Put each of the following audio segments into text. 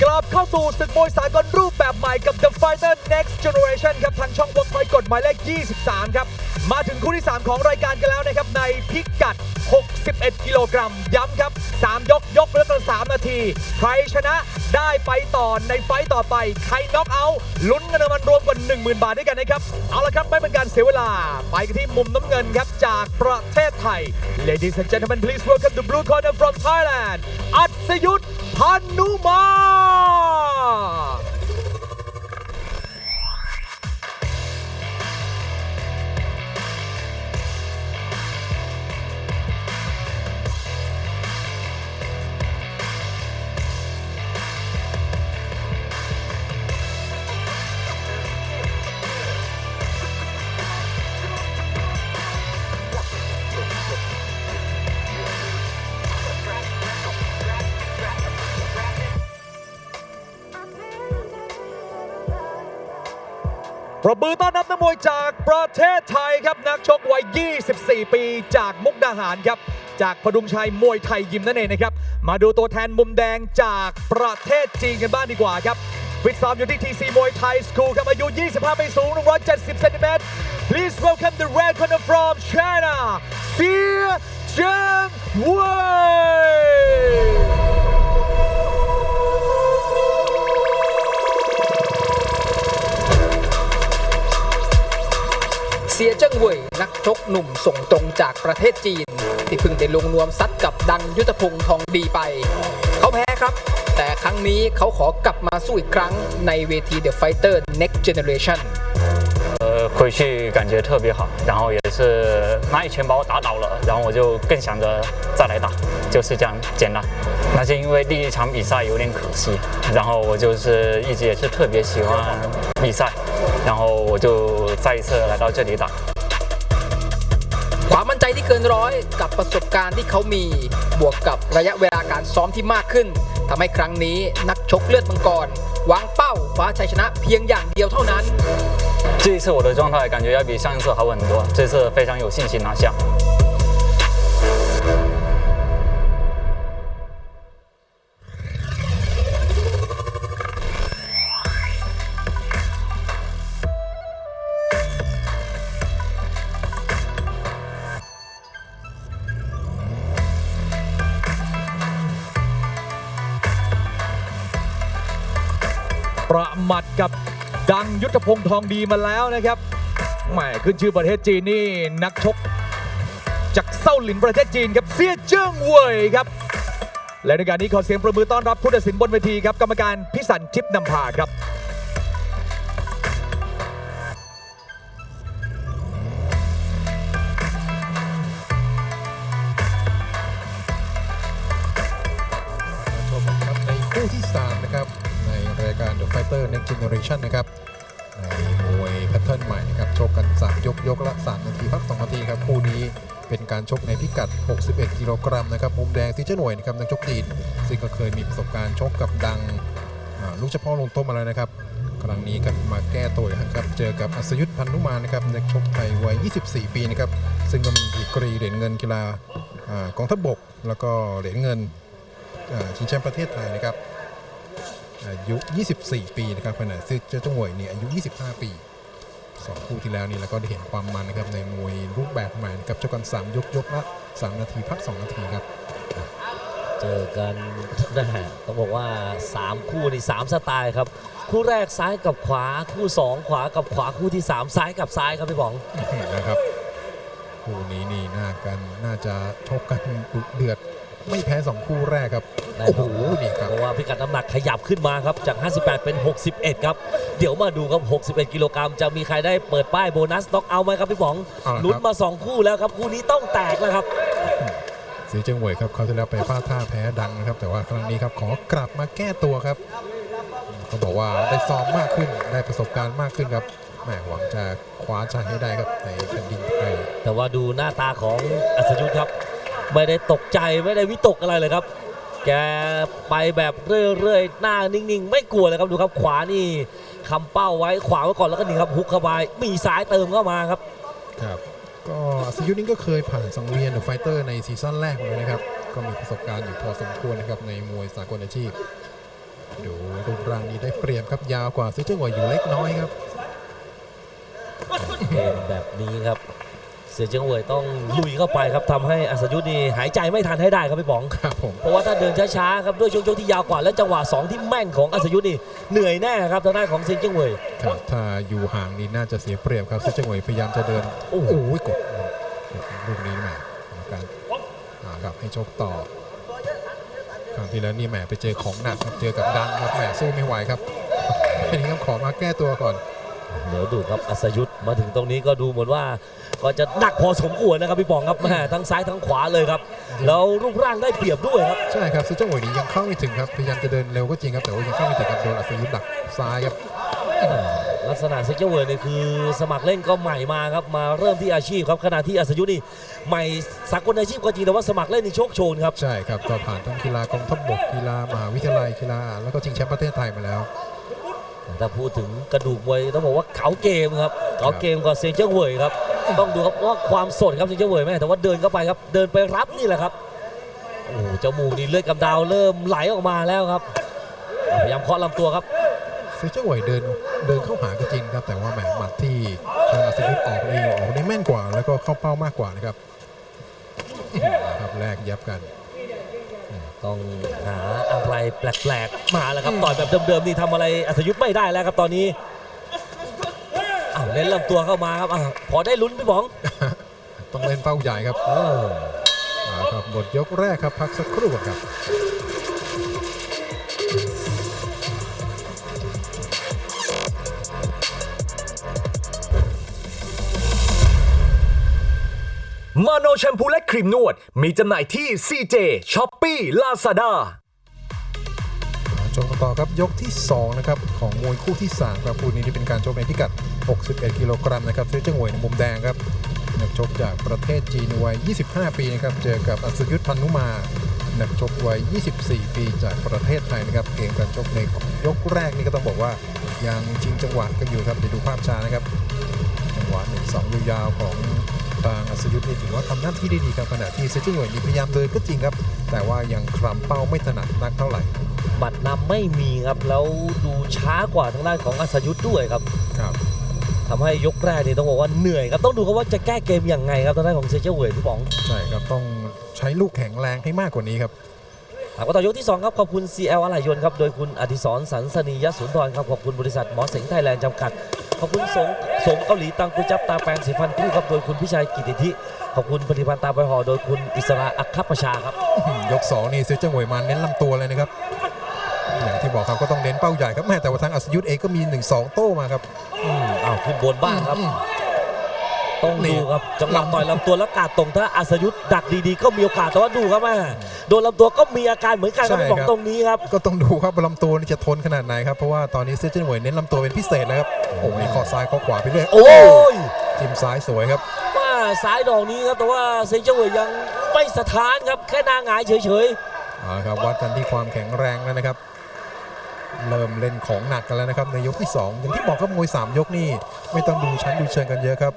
Go! ลับเข้าสู่ศึกมวยสากลรูปแบบใหม่กับ The Fighter Next Generation ครับทางช่อง Workpoint กฎหมายเลข 23 ครับ มาถึงคู่ที่ 3 ของรายการกันแล้วนะครับ ในพิกัด 61 กิโลกรัม ย้ำครับ 3 ยกยกเริ่มละ3นาที ใครชนะได้ไปต่อในไฟต์ต่อไป ใครน็อกเอาท์ลุ้นเงินรางวัลรวมกว่า 10,000 บาทด้วยกันนะครับ เอาละครับไม่เป็นการเสียเวลา ไปกันที่มุมน้ำเงินครับจากประเทศไทย Ladies and gentlemen please welcome the blue corner from Thailand อัศยุทธพันนุมา 와! ประมือต้อนรับนักมวยจากประเทศไทยครับ นักชกวัย 24 ปี จากมุกดาหารครับ จากพดุงชัยมวยไทยยิมนั่นเองนะครับ มาดูตัวแทนมุมแดงจากประเทศจีนกันบ้างดีกว่าครับฟิตซ้อมอยู่ที่ TC มวยไทยสคูลครับ อายุ 25 ปีสูง 170เซนติเมตร Please welcome the red corner from China เสียเจิงเว่ย เสียเจิ้งเว่ยนักชกหนุ่มส่งตรงจากประเทศจีน ที่เพิ่งได้ลงนวมซัดกับดังยุทธพงศ์ทองดีไป เขาแพ้ครับ แต่ครั้งนี้เขาขอกลับมาสู้อีกครั้งในเวที The Fighter Next Generation 呃，回去感觉特别好，然后也是那一拳把我打倒了，然后我就更想着再来打，就是这样简单。那是因为第一场比赛有点可惜，然后我就是一直也是特别喜欢比赛， 然后我就再一次来到这里打。 ความมั่นใจที่เกินร้อยกับประสบการณ์ที่เขามี บวกกับระยะเวลาการซ้อมที่มากขึ้นทำให้ครั้งนี้นักชกเลือดมังกรวางเป้าคว้าชัยชนะเพียงอย่างเดียวเท่านั้น 这一次我的状态感觉要比上一次好很多，这次非常有信心拿下。 ประมัดกับดังยุทธพงศ์ทองดีมาแล้วนะครับแหมขึ้นชื่อประเทศจีนนี่นักชกจากเซาหลินประเทศจีนครับเซียเจิ้งเว่ยครับ และในการนี้ขอเสียงประมือต้อนรับผู้ตัดสินบนเวทีครับกรรมการพิสันทิพย์นำพาครับ ยกยกละ 3 นาที พัก 2 นาทีครับคู่นี้เป็นการชกในพิกัด 61 กิโลกรัมนะครับมุมแดงซีเจหน่วยนะครับนักชกจีนซึ่งก็เคยมีประสบการณ์ชกกับดังลูกเฉพาะลงต้มมาแล้วนะครับครั้งนี้ครับมาแก้ตัวอีกครับเจอกับอัศยุทธพันนุมานะครับนักชกไทยวัย 24 ปีนะครับซึ่งก็มีดีกรีเหรียญเงินกีฬาอกองทัพบก แล้วก็เหรียญเงินชิงแชมป์ประเทศไทยนะครับอายุ 24 ปีนะครับขณะซึ่งเจ้าจงหวยเนี่ยอายุ 25 ปี สองคู่ที่แล้วนี่แล้วก็ได้เห็นความมันนะครับในมวยรูปแบบใหม่นะครับชกกัน3ยกยกละ3 นาทีพัก 2 นาทีครับเจอกันนะฮะต้องบอกว่า 3 คู่นี่3สไตล์ครับ คู่แรกซ้ายกับขวาคู่ 2 ขวากับขวาคู่ที่ 3 ซ้ายกับซ้ายครับพี่บองนะครับคู่นี้นี่น่ากันน่าจะชกกันดุเดือด ไม่แพ้ 2 คู่แรกครับแน่นอนโอ้โห นี่ครับ เพราะว่าพิกัดน้ำหนักขยับขึ้นมาครับ จาก 58 เป็น 61 ครับ เดี๋ยวมาดูครับ 61 กิโลกรัมจะมีใครได้เปิดป้ายโบนัสน็อกเอาท์ไหมครับพี่บองเอาละครับลุ้นมา 2 คู่แล้วครับ คู่นี้ต้องแตกแล้วครับเสียเจ้งหวยครับเขาวที่แล้วไปพลาดท่าแพ้ดังนะครับ แต่ว่าครั้งนี้ครับขอกลับมาแก้ตัวครับเขาบอกว่าได้ซ้อมมากขึ้นได้ประสบการณ์มากขึ้นครับแหมหวังจะคว้าชัยให้ได้ครับในแผ่นดินไทยแต่ว่าดูหน้าตาของอัศยุทธครับ ไม่ได้ตกใจไม่ได้วิตกอะไรเลยครับ แกไปแบบเรื่อยๆ หน้านิ่งๆ ไม่กลัวเลยครับดูครับขวานี่คำเป้าไว้ขวาไว้ก่อนแล้วก็นี่ครับฮุกเข้าไปมีซ้ายเติมเข้ามาครับครับ ก็สยุทธนี่ก็เคยผ่านสังเวียนเดอะไฟเตอร์ในซีซั่นแรกมาเลยนะครับ ก็มีประสบการณ์อยู่พอสมควรนะครับในมวยสากลอาชีพดูรูปร่างนี้ได้เปรียบครับยาวกว่าซิเจิ้งหวยอยู่เล็กน้อยครับเกมแบบนี้ครับ เสียเจิ้งเวยต้องลุยเข้าไปครับทำให้อัศยุทธ์นี่หายใจไม่ทันให้ได้ครับพี่ป๋อง ครับผม เพราะว่าถ้าเดินช้าๆครับด้วยช่วงโจกที่ยาวกว่าและจังหวะ2ที่แม่นของอัศยุทธ์นี่เหนื่อยแน่ครับทางด้านของเซียนเจิ้งเวยครับถ้าอยู่ห่างนี่น่าจะเสียเปรียบครับซิเจิ้งหวยพยายามจะเดิน โอ้โอ้โหโหกดลูกนี้แหมกรรมการอ่าครับให้ชกต่อครั้งที่แล้วนี่แหมไปเจอของหนักครับเจอกับดังครับแหมสู้ไม่ไหวครับแค่นี้ต้องขอมาแก้ตัวก่อน เดี๋ยวดูครับอัศยุทธ์มาถึงตรงนี้ก็ดูเหมือนว่าก็จะหนักพอสมควรนะครับพี่ป๋องครับแม่ทั้งซ้ายทั้งขวาเลยครับแล้วรูปร่างได้เปรียบด้วยครับใช่ครับซิเจิ้งหวยนี่ยังเข้าไม่ถึงครับพยายามจะเดินเร็วก็จริงครับแต่ว่ายังเข้าไม่ถึงครับโดนอัศยุทธ์ดักซ้ายครับลักษณะเซ็กเจอร์เวิร์ดเนี่ยคือสมัครเล่นก็ใหม่มาครับมาเริ่มที่อาชีพครับขณะที่อัศยุทธ์นี่ใหม่สากลอาชีพก็จริงแต่ว่าสมัครเล่นนี่โชคโชนครับใช่ครับก็ผ่านทั้งกีฬากองทัพบกกีฬามหาวิทยาลัยกีฬาแล้วก็ชิงแชมป์ประเทศไทยมาแล้ว ถ้าพูดถึงกระดูกมวยต้องบอกว่าเขาเกมครับเขาเกมกับเซนเจอร์เวิร์ดครับ ต้องดูครับว่าความสดครับเซนเจอร์เวิร์ดแม่แต่ว่าเดินเข้าไปครับ เดินไปรับนี่แหละครับโอ้โหจมูกนี่เลือดกำเดาเริ่มไหลออกมาแล้วครับพยายามเคาะลำตัวครับซิเจิ้งหวยเดินเดินเข้าหาก็จริงครับ แต่ว่าแหมหมัดที่ทางอัศยุทธ์ออกนี่ออกได้แม่นกว่า แล้วก็เข้าเป้ามากกว่านะครับครับแรกยับกัน ต้องหาอะไรแปลกๆ มาแล้วครับ ต่อยแบบเดิมๆนี่ทำอะไรอัศยุทธ์ไม่ได้แล้วครับตอนนี้อ้าวเน้นลำตัวเข้ามาครับอ้าวพอได้ลุ้นพี่บอง ต้องเล่นเป้าใหญ่ครับเอออ่าครับบทยกแรกครับพักสักครู่ก่อนครับ มาโนแชมพูและครีมนวด มีจำหน่ายที่ CJ, Shopee, Lazada ชมกันต่อครับยกที่ 2 นะครับ ของมวยคู่ที่3ครับคู่นี้ที่เป็นการชกในพิกัด 61 กิโลกรัมนะครับซิเจ้งหวยในมุมแดงครับนักชกจากประเทศจีนวัย 25 ปีนะครับเจอกับอัศยุทธพันนุมานักชกวัย 24 ปีจากประเทศไทยนะครับเกมการชกในยกแรกนี่ก็ต้องบอกว่ายังชิงจังหวะกันอยู่ครับเดี๋ยวดูภาพช้านะครับจังหวะหนึ่งสองยาวๆของ ทางอัศยุทธ์นี่ถือว่าทำหน้าที่ได้ดีครับขณะที่เซจิ้งหวยนี่พยายามเดินก็จริงครับ แต่ว่ายังคลำเป้าไม่ถนัดนักเท่าไหร่บัตรนำไม่มีครับแล้วดูช้ากว่าทางด้านของอัศยุทธ์ด้วยครับครับทำให้ยกแรกนี่ต้องบอกว่าเหนื่อยครับต้องดูครับว่าจะแก้เกมยังไงครับทางด้านของเซเจอร์เวยพี่บองใช่ครับต้องใช้ลูกแข็งแรงให้มากกว่านี้ครับถามว่าต่อยกที่ 2 ครับ ขอบคุณ CL อะไหล่ยนต์ครับ โดยคุณอดิศรสันสนียสุนทรครับ ขอบคุณบริษัทหมอเสงไทยแลนด์จำกัด ขอบคุณสงสงเกาหลีตังกุจับตาแปลงสีฟันคู่ครับโดยคุณพิชัยกิติธิขอบคุณผลิตภัณฑ์ตาใบห่อโดยคุณอิสระอัคคประชาครับ ยก2นี่เซจิ้งหวยมาเน้นลำตัวเลยนะครับอย่างที่บอกครับก็ต้องเน้นเป้าใหญ่ครับแม่แต่ว่าทางอัศยุทธ์เองก็มี 1-2 โต้มาครับอืมอ้าวขึ้นบนบ้างครับอืม ต้องนี่ดูครับจังหวะลำต่อยลำตัวแล้วกาดตรงถ้าอัศยุทธ์ดักดีๆ ก็มีโอกาสแต่ว่าดูครับแม่โดนลำตัวก็มีอาการเหมือนกันครับใช่พี่บอกครับตรงนี้ครับก็ต้องดูครับว่าลำตัวนี่จะทนขนาดไหนครับเพราะว่าตอนนี้เซจิ้งหวยเน้นลำตัวเป็นพิเศษเลยครับโอ้โหนี่ข้อซ้ายข้อขวาไปเรื่อยโอ้ยจิ้มซ้ายสวยครับว่าซ้ายดอกนี้ครับแต่ว่าเซนเจอร์เวยยังไม่สถานครับแค่หนางหงายเฉยเอาละครับวัดกันที่ความแข็งแรงแล้วนะครับเริ่มเล่นของหนักกันแล้วนะครับในยกที่ 2 อย่างที่บอกครับมวย 3 ยกนี่ไม่ต้องดูชั้นดูเชิงกันเยอะครับ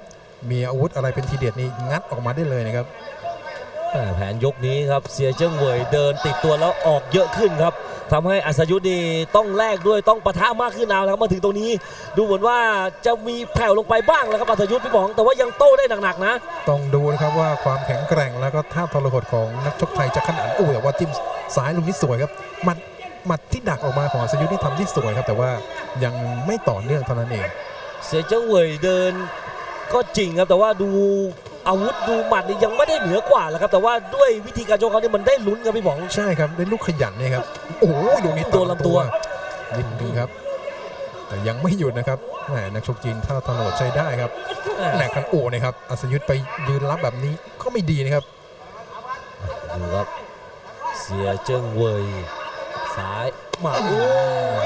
มีอาวุธอะไรเป็นทีเด็ดนี่งัดออกมาได้เลยนะครับๆอ่าแผนยกนี้ครับเสียเจิ้งเวยเดินติดตัวแล้วออกเยอะขึ้นครับทำให้อัศยุทธ์นี่ต้องแลกด้วยต้องปะทะมากขึ้นเอาแล้วครับมาถึงตรงนี้ ดูเหมือนว่าจะมีแผ่วลงไปบ้างแล้วครับอัศยุทธ์พี่บองแต่ว่ายังโต้ได้หนักๆนะ ต้องดูนะครับว่าความแข็งแกร่งแล้วก็ท่าทรหดของนักชกไทยจะขนาดอู้แต่ว่าจิ้มซ้ายลุงนี่สวยครับหมัดหมัดที่ดักออกมาของอัศยุทธ์นี่ทำที่สวยครับ แต่ว่ายังไม่ต่อเนื่องเท่านั้นเอง เสียเจิ้งเวยเดิน ก็จริงครับแต่ว่าดูอาวุธดูหมัดนี่ยังไม่ได้เหนือกว่าแหละครับ แต่ว่าด้วยวิธีการชกเขาเนี่ยมันได้ลุ้นครับพี่บองใช่ครับได้ลูกขยันเนี่ยครับโอ้โหดูนี่ตัวลำตัวยินดีครับ แต่ยังไม่หยุดนะครับแหมนักชกจีนท่าทรหดใช้ได้ครับแหลกกันโอ้นะครับอัศยุทธ์ไปยืนรับแบบนี้ก็ไม่ดีนะครับดูครับเสียเจิ้งเวยซ้ายมาโอ้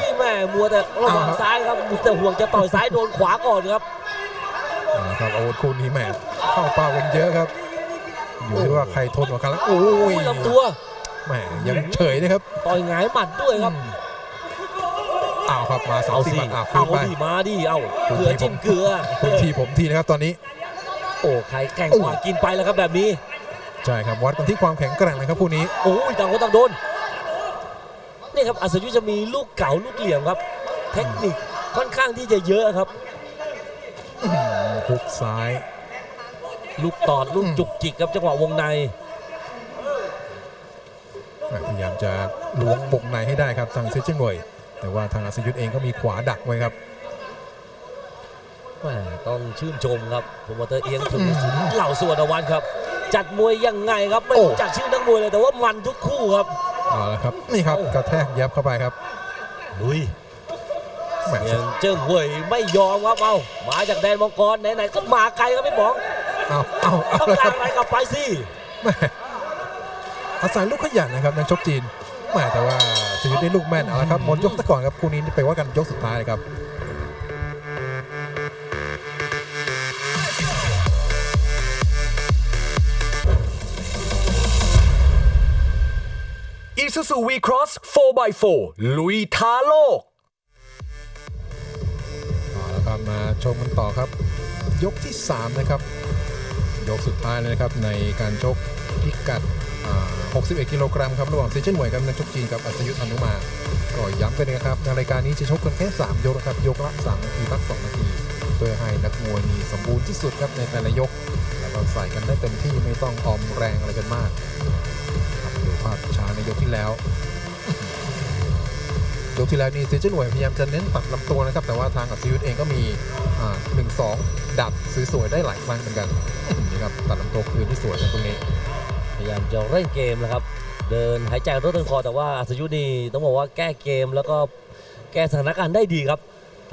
ยแม่มัวแต่ระวังเอาครับซ้ายครับมัวแต่ห่วงจะต่อยซ้ายโดนขวาก่อนครับเอาละ ครับอาวุธคู่นี้แหมเข้าเป้ากันเยอะครับ อยู่ที่ว่าใครทนกว่ากันแล้วโอ้ยโอ้ยลำตัวแหมยังเฉยนะครับต่อยหงายหมัดด้วยครับอืมอ้าวครับมาสามเอาสิบสิบาทอ้าวเอาขึ้นไปดิมาดิเอาคุณเกลือทีผมจิ้มเกลือคุณทีผมทีนะครับตอนนี้ โอ้ใครแกร่งกว่ากินไปแล้วครับแบบนี้ใช่ครับวัดกันที่ความแข็งแกร่งเลยครับคู่นี้โอ้ยต่างคนต่างโดนนี่เนี่ยครับอัศยุจะมีลูกเก่าลูกเหลี่ยมครับ เทคนิคค่อนข้างที่จะเยอะครับ ฮุกซ้าย ลูกตอดลูกจุกจิกครับจังหวะวงในแหม่พยายามจะล้วงบกในให้ได้ครับทางเซจิงหวยแต่ว่าทางอัศยุทธเองก็มีขวาดักไว้ครับแหม่ต้องชื่นชมครับโปรโมเตอร์เอียงถึงสุนเหล่าสวนวันครับ จัดมวยยังไงครับไม่โอ้รู้จักชื่อนักมวยเลยแต่ว่ามันทุกคู่ครับเอาละครับนี่ครับกระแทกยับเข้าไปครับลุยแหม่เสี ยงเจิ้งเว่ยไม่ยอมครับเอามาจากแดนมังกรไหนๆก็มาไกลครับพี่ป๋องเอาเอาเอาต้องละคการัรบอะไรกลับไปสิแหม่อาศัยลูกขยันนะครับนักชกจีนแหม่แต่ว่าสยุทธได้ลูกแม่นเอาละครับหมดยกซะก่อนครับคู่นี้ไปว่ากันยกสุดท้ายเลยครับ Isuzu V-Cross 4x4 ลุยท้าโลก มาชมกันต่อครับ ยกที่ 3 นะครับ ยกสุดท้ายเลยนะครับในการชกพิกัด 61 กิโลกรัมครับระหว่างเซเจนหวยกับนักชกจีนกับอัศยุทธนุมา ก็ย้ำกันนะครับในรายการนี้จะชกกันแค่ 3 ยกนะครับ ยกละ3นาทีพัก2นาทีเพื่อให้นักมวยมีสมบูรณ์ที่สุดครับในแต่ละยก แล้วก็ใส่กันได้เต็มที่ไม่ต้องออมแรงอะไรกันมากครับดูภาพช้าในยกที่แล้ว กที่แล้วนี่เซเจนหวยพยายามจะเน้นตัดลำตัวนะครับ แต่ว่าทางอัศยุทธเองก็มีหนึ่งสองดับสวยๆได้หลายครั้งเหมือนกันนี่ครับตัดลำตัวคืนที่สวยนะตรงนี้ พยายามจะเร่งเกมนะครับ เดินหายใจรถเดินคอแต่ว่าอัศยุนี่ต้องบอกว่าแก้เกมแล้วก็แก้สถานการณ์ได้ดีครับ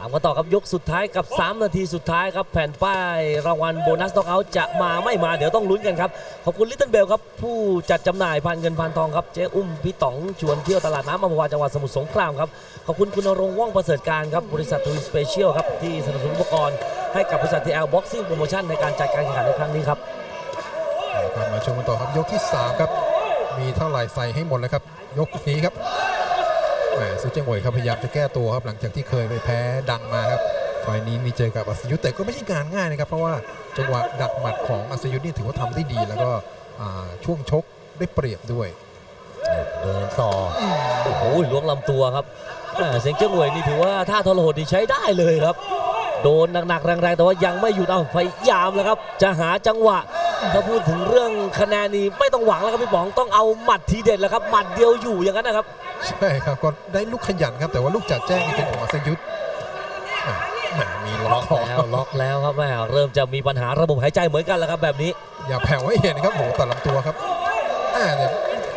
ตามกันต่อครับยกสุดท้ายกับ 3 นาทีสุดท้ายครับแผ่นป้ายรางวัลโบนัสน็อกเอาท์จะมาไม่มาเดี๋ยวต้องลุ้นกันครับ ขอบคุณลิตเติ้ลเบลครับ ผู้จัดจำหน่ายพันเงินพันทองครับ เจ๊อุ้มพี่ต๋องชวนเที่ยวตลาดน้ำอัมพวาจังหวัดสมุทรสงครามครับ ขอบคุณคุณณรงค์ว่องประเสริฐการครับ บริษัททวินสเปเชียลครับ ที่สนับสนุนอุปกรณ์ให้กับบริษัททีเอลบ็อกซิ่งโปรโมชั่นในการจัดการแข่งขันในครั้งนี้ครับครับมาชมกันต่อครับยกที่ 3 ครับ มีเท่าไหร่ใส่ให้หมดเลยครับ ยกนี้ครับ แหมซูเจิ้งหวยครับพยายามจะแก้ตัวครับหลังจากที่เคยไปแพ้ดังมาครับไฟนี้มีเจอกับอัศยุทธแต่ก็ไม่ใช่งานง่ายนะครับ เพราะว่าจังหวะดักหมัดของอัศยุทธนี่ถือว่าทำได้ดี แล้วก็ช่วงชกได้เปรียบด้วยเดินต่อโอ้โหล้วงลำตัวครับเสียงเจ้าหวยนี่ถือว่าท่าทรหดนี่ใช้ได้เลยครับ โดนหนักๆแรงๆแต่ว่ายังไม่หยุดเอาพยายามแล้วครับ จะหาจังหวะถ้าพูดถึงเรื่องคะแนนนี้ไม่ต้องหวังแล้วครับพี่ป๋องต้องเอาหมัดทีเด็ดแล้วครับหมัดเดียวอยู่อย่างนั้นนะครับ ใช่ครับก็ได้ลูกขยันครับแต่ว่าลูกจัดแจ้งนี่เป็นของอัศยุทธแหม่แหม่มีล็ล็ออกกคอแล้วล็อกแล้วครับแม่เริ่มจะมีปัญหาระบบหายใจเหมือนกันแล้วครับแบบนี้ อย่าแผ่วให้เห็นนะครับโหตัดลำตัวครับอ่าเนี่ย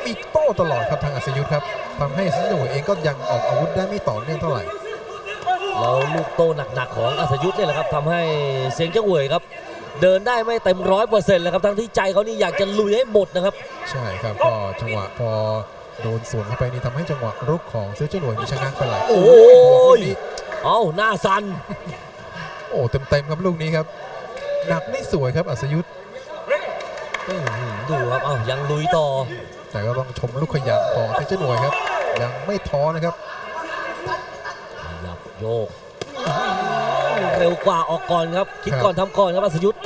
มีโต้ตลอดครับทางอัศยุทธครับทำให้ซิโนเองก็ยังออกอาวุธได้ไม่ต่อเนื่องเท่าไหร่แล้วลูกโตหนักๆของอัศยุทธ์เนี่ยแหละครับทำให้เสียงเจ้าหวยครับเดินได้ไม่เต็มร้อยเปอร์เซ็นต์เลยครับทั้งที่ใจเขานี่อยากจะลุยให้หมดนะครับ ใช่ครับก็จังหวะพอ โดนสวนเข้าไปนี่ทำให้จังหวะรุกของเซอร์เจนหวยมีชะงักไปหลายโอ้โอ้ยโหลูกนี้เอ้าหน้าสันโอ้เต็มๆครับลูกนี้ครับหนักไม่สวยครับอัศยุทธอื้อหือดูครับเอ้ายังลุยต่อ แต่ก็ต้องชมลูกขยันของเซอร์เจนหวยครับ ยังไม่ท้อนะครับขยับโยก เร็วกว่าออกก่อนครับ คิดก่อนทำก่อนครับอัศยุทธ์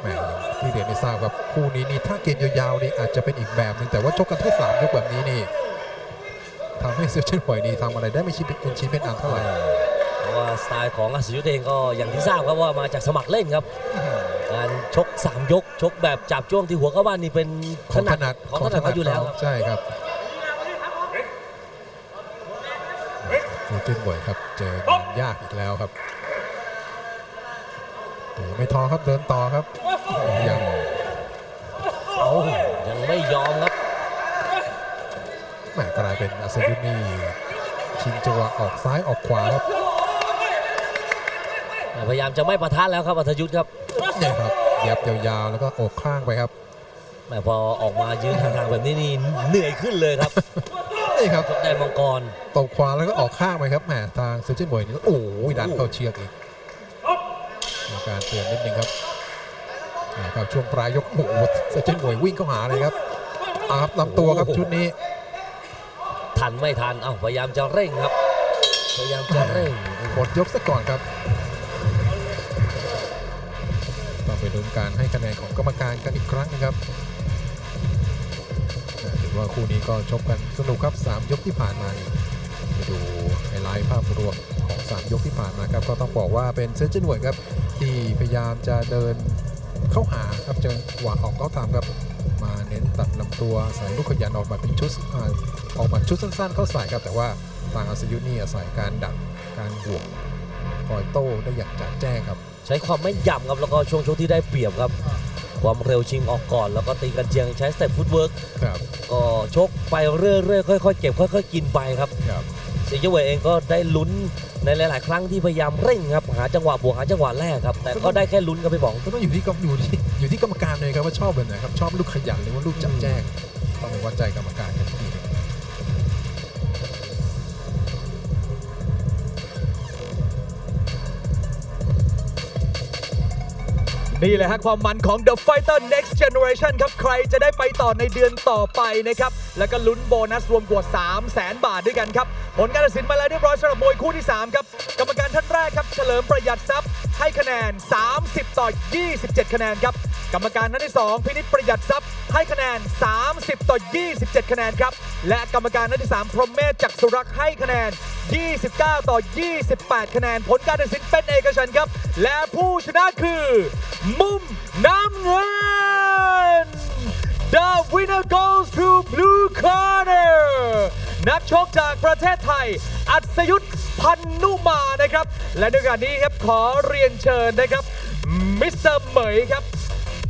แหม ที่เรียนให้ทราบครับคู่นี้นี่ถ้าเกมยาวๆนี่อาจจะเป็นอีกแบบหนึงแต่ว่าชกกันแค่สามยกแบบนี้นี่ทำให้เซอร์เจนหวยนี่ทำอะไรได้ไม่ชิ้นเป็นชิ้นเป็นอันเท่าไหร่เพราะว่าสไตล์ของอัศยุทธ์เองก็อย่างที่ทราบครับว่ามาจากสมัครเล่นครับการชก 3 ยก ชกแบบจับจ้วงที่หัวเข้าบ้านนี่เป็นของถนัดของถนัดเขาอยู่แล้วครับใช่ครับเซอร์เจนหวยครับเจองานยากอีกแล้วครับแต่ ไม่ท้อครับเดินต่อครับยังเอายังไม่ยอมครับแหมกลายเป็นอัศวินนี่ชิงจังหวะออกซ้ายออกขวาครับพยายามจะไม่ประทะแล้วครับอัธยุทธ์ครับเนี่ยครับยับยาวๆแล้วก็อกข้างไปครับแหม่พอออกมายืนห่างๆแบบนี้นี่เหนื่อยขึ้นเลยครับนี่ครับชกได้มังกรตบขวาแล้วก็ออกข้างไปครับแหมทางเซอร์เจนบอยนี่โอ้ยดันเข้าเชือกอีกมี การเตือนนิดนึงครับนะครับช่วงปลายยกโอ้โหเซอร์เจนบอยวิ่งเข้าหาเลยครับอาครับลำตัวครับชุดนี้ ทันไม่ทัน เอ้าพยายามจะเร่งครับ พยายามจะเร่งหมดยกซะก่อนครับต้องไปดูการให้คะแนนของกรรมการกันอีกครั้งนะครับถือว่าคู่นี้ก็ชกกันสนุกครับ 3 ยกที่ผ่านมานี่ไปดูไฮไลท์ภาพรวม ของ 3 ยกที่ผ่านมาครับก็ต้องบอกว่าเป็นเซนเจนหวยครับที่พยายามจะเดินเข้าหาครับจังหวะออกเขาทำครับมาเน้นตัดลำตัวใส่ลูกขยันออกมาเป็นชุดอ่าออกมาชุดสั้นๆ เข้าใส่ครับแต่ว่าทางอัศยุทธ์นี่อาศัยการดักการบวกคอยโต้ได้อย่างจัดแจ้งครับ ใช้ความแม่นยำครับแล้วก็ช่วงชกที่ได้เปรียบครับ ความเร็วชิงออกก่อน แล้วก็ตีกันเจียงใช้สเต็ปฟุตเวิร์กครับก็ชกไปเรื่อยๆค่อยๆเก็บค่อยๆกินไปครับ ครับเสียเจเวยเองก็ได้ลุ้นในหลาย ๆ ครั้งที่พยายามเร่งครับหาจังหวะบวกหาจังหวะแรกครับแต่ก็ได้แค่ลุ้นครับพี่บองก็ต้องอยู่ที่กรรมอยู่ที่อยู่ที่กรรมการเลยครับว่าชอบแบบไหนครับชอบลูกขยันหรือว่าลูกจัดแจ้งต้องไปวัดใจกรรมการกันทีหนึง นี่แหละฮะความมันของ The Fighter Next Generation ครับ ใครจะได้ไปต่อในเดือนต่อไปนะครับ แล้วก็ลุ้นโบนัสรวมกว่า 3 0 0แสนบาทด้วยกันครับ ผลการตัดสินมาแล้วเรียบร้อยสำหรับมวยคู่ที่ 3 ครับ กรรมการท่านแรกครับ เฉลิมประหยัดทรัพย์ให้คะแนน 30 ต่อ 27 คะแนนครับ กรรมการท่านที่ 2 พินิจประหยัดทรัพย์ให้คะแนน 30 ต่อ 27 คะแนนครับ และกรรมการท่านที่ 3 พรหมเมธจักรสุรักษ์ให้คะแนน 29 ต่อ 28 คะแนน ผลการตัดสินเป็นเอกฉันท์ครับ และผู้ชนะคือ มุมน้ำเงิน The winner goes to blue corner นักชกจากประเทศไทย อัศยุทธพันนุมานะครับ และในโอกาสนี้ครับขอเรียนเชิญนะครับมิสเตอร์เหมยครับ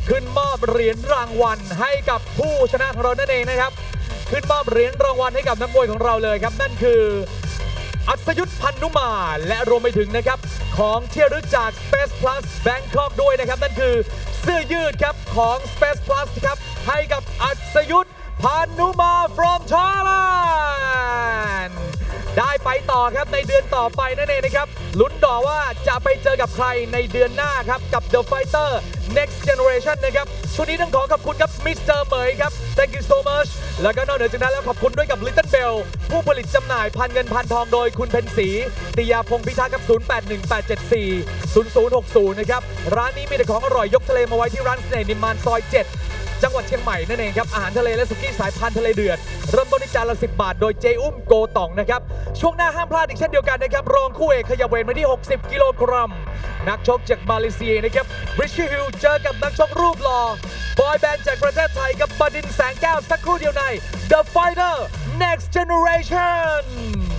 ขึ้นมอบเหรียญรางวัลให้กับผู้ชนะของเรานั่นเองนะครับ ขึ้นมอบเหรียญรางวัลให้กับนักมวยของเราเลยครับ นั่นคือ อัศยุทธพันนุมา และรวมไปถึงนะครับ ของเที่ระลึกจาก Space Plus Bangkok ด้วยนะครับ นั่นคือเสื้อยืดครับของ Space Plus ครับ ให้กับอัศยุทธพันนุมา from Thailand ได้ไปต่อครับในเดือนต่อไปนั่นเองนะครับลุ้นต่อว่าจะไปเจอกับใครในเดือนหน้าครับกับ The Fighter Next Generation นะครับช่วงนี้ต้องขอขอบคุณครับมิสเตอร์เหมยครับ thank you so much แล้วก็นอกเหนือจากนั้นแล้วขอบคุณด้วยกับ Little Bell ผู้ผลิตจำหน่ายพันเงินพันทองโดยคุณเพ็ญศรีติยาพงษ์พิทักษ์กับ 0818740060 นะครับ ร้านนี้มีแต่ของอร่อยยกทะเลมาไว้ที่ร้านเสน่ห์นิมมานซอย 7 จังหวัดเชียงใหม่นั่นเองครับ อาหารทะเลและสุกี้สายพันธุ์ทะเลเดือด เริ่มต้นที่จานละ 10 บาท โดยเจอุ้มโกตองนะครับ ช่วงหน้าห้ามพลาดอีกเช่นเดียวกันนะครับ รองคู่เอกขยับเวทมาที่ 60 กิโลกรัม นักชกจากมาเลเซียนะครับริชฮิลเจอกับนักชกรูปหล่อบอยแบนด์จากประเทศไทยกับบดินแสงแก้วสักครู่เดียวใน The Fighter Next Generation